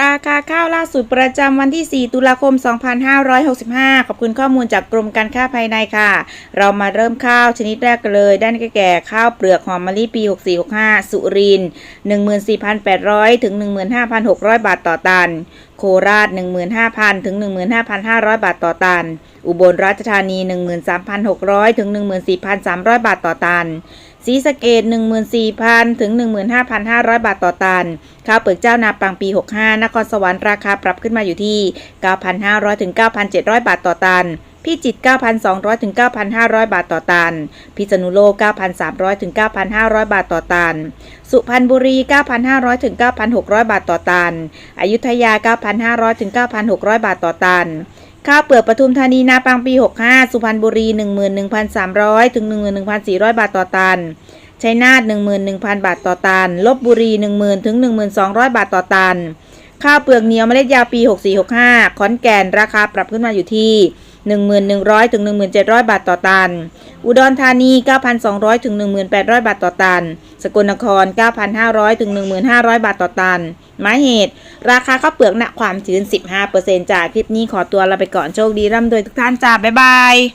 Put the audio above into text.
ราคาข้าวล่าสุดประจำวันที่ 4 ตุลาคม 2565 ขอบคุณข้อมูลจากกรมการค้าภายในค่ะ เรามาเริ่มข้าวชนิดแรกเลย ด้านแก่ข้าวเปลือกหอมมะลิปี 6465 สุริน 14,800 ถึง 15,600 บาทต่อตันโคราช 15,000 ถึง 15,500 บาทต่อตัน อุบลราชธานี 13,600 ถึง 14,300 บาทต่อตันศรีสะเกด14,000 ถึง 15,500 บาทต่อตัน ข้าวเปลือกเจ้านาปังปี 65 นครสวรรค์ราคาปรับขึ้นมาอยู่ที่ 9,500 ถึง 9,700 บาทต่อตัน พิจิตร9,200ถึง9,500 บาทต่อตัน พิษณุโลก 9,300ถึง9,500 บาทต่อตัน สุพรรณบุรี 9,500ถึง9,600 บาทต่อตัน อยุธยา 9,500ถึง9,600 บาทต่อตันข้าวเปลือกปทุมธานีนาปังปี 65 สุพรรณบุรี 11,300 ถึง 11,400 บาทต่อตัน ชัยนาท11,000 บาทต่อตัน ลบบุรี 10,000 ถึง 1200 บาทต่อตัน ข้าวเปลือกเหนียวเมล็ดยาวปี 6465 ขอนแก่นราคาปรับขึ้นมาอยู่ที่ 1,100 ถึง 1,700 บาทต่อตัน อุดรธานี 9,200 ถึง 1,800 บาทต่อตัน สกลนคร 9,500 ถึง 1,500 บาทต่อตัน หมายเหตุ ราคาข้าวเปลือกหนักความชื้น 15%จากคลิปนี้ขอตัวลาไปก่อนโชคดีร่ำรวยทุกท่านจ้า บ๊ายบาย